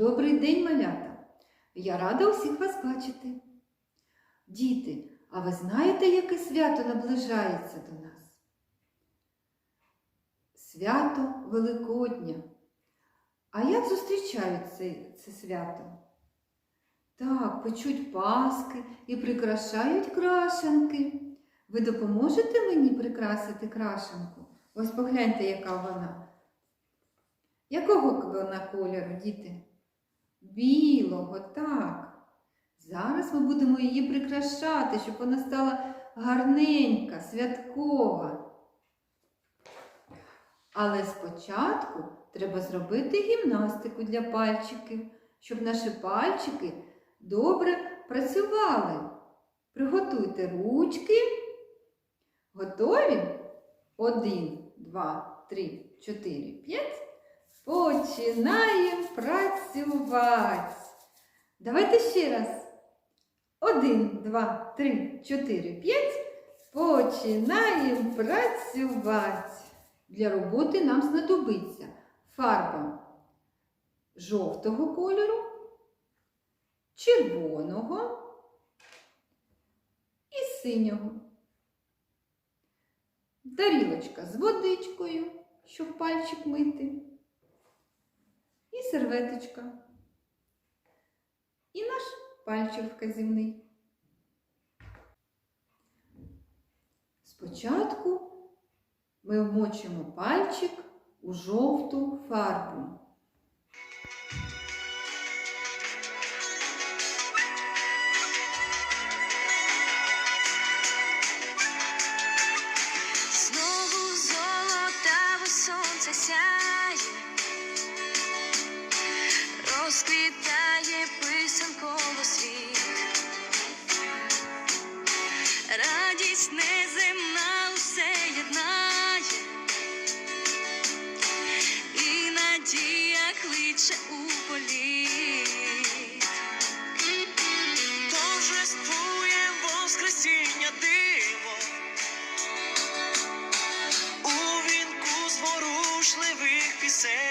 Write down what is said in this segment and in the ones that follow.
Добрий день, малята! Я рада усіх вас бачити. Діти, а ви знаєте, яке свято наближається до нас? Свято Великодня. А як зустрічають це, це свято? Так, печуть паски і прикрашають крашенки. Ви допоможете мені прикрасити крашенку? Ось погляньте, яка вона. Якого вона кольору, діти? Білого, так. Зараз ми будемо її прикрашати, щоб вона стала гарненька, святкова. Але спочатку треба зробити гімнастику для пальчиків, щоб наші пальчики добре працювали. Приготуйте ручки. Готові? Один, два, три, чотири, п'ять. Починаємо працювати. Давайте ще раз. Один, два, три, чотири, п'ять. Починаємо працювати. Для роботи нам знадобиться фарба жовтого кольору, червоного і синього. Тарілочка з водичкою, щоб пальчик мити. І серветочка. І наш пальчик вказівний. Спочатку ми вмочимо пальчик у жовту фарбу. Знову золотаве сонце сяє, Радість неземна усе єднає, і надія кличе у політ. Торжествує Воскресіння диво у вінку.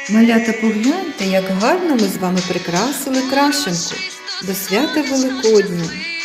Малята, погляньте, як гарно ми з вами прикрасили крашенку до свята Великодня.